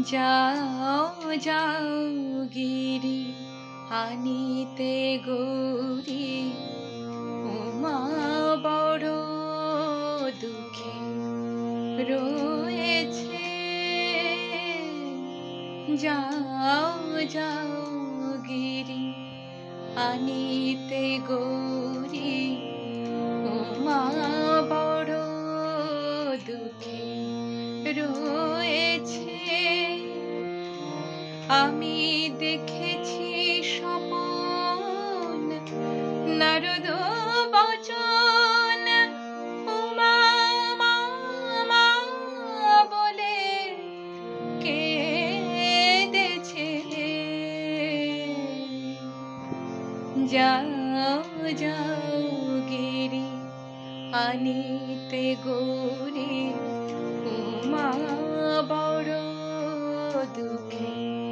যাও যাও গিরি আনিতে গৌরী। উমা বড় দুঃখে রয়েছে। যাও যাও গিরি আনিতে গৌরী। আমি দেখেছি স্বপন নারদ বচন। উমা মা মা বলে কেঁদেছে যাও যাও গিরি, আনিতে গৌরী, উমা বড় দুঃখে।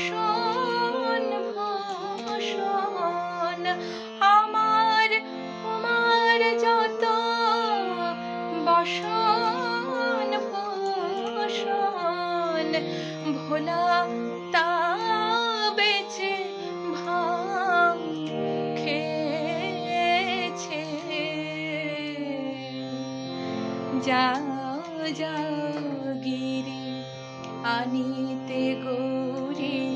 বসন ভূষণ। আমার তোমার যত বসন, ভূষণ, ভোলা তা বেচে খেয়েছে। যাও গিরি আনিতে গৌরী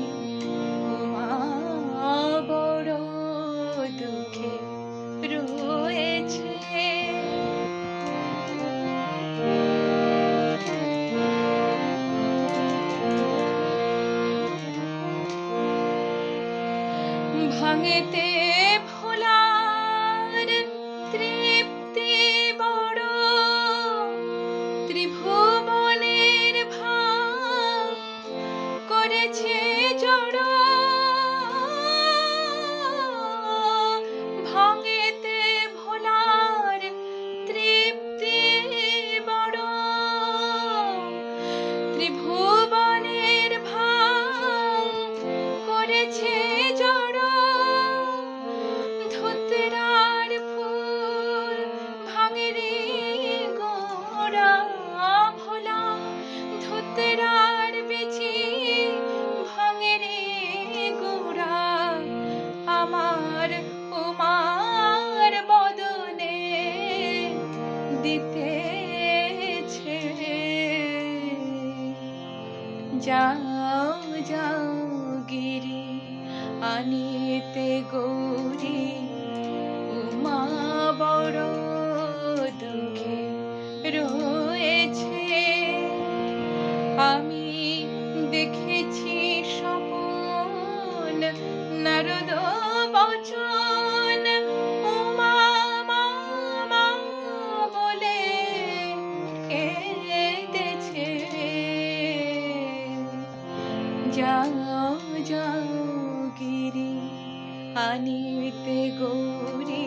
ভাঙেতে যাও যাও গিরি আনিতে গৌরী যাও গিরি আনিতে গৌরী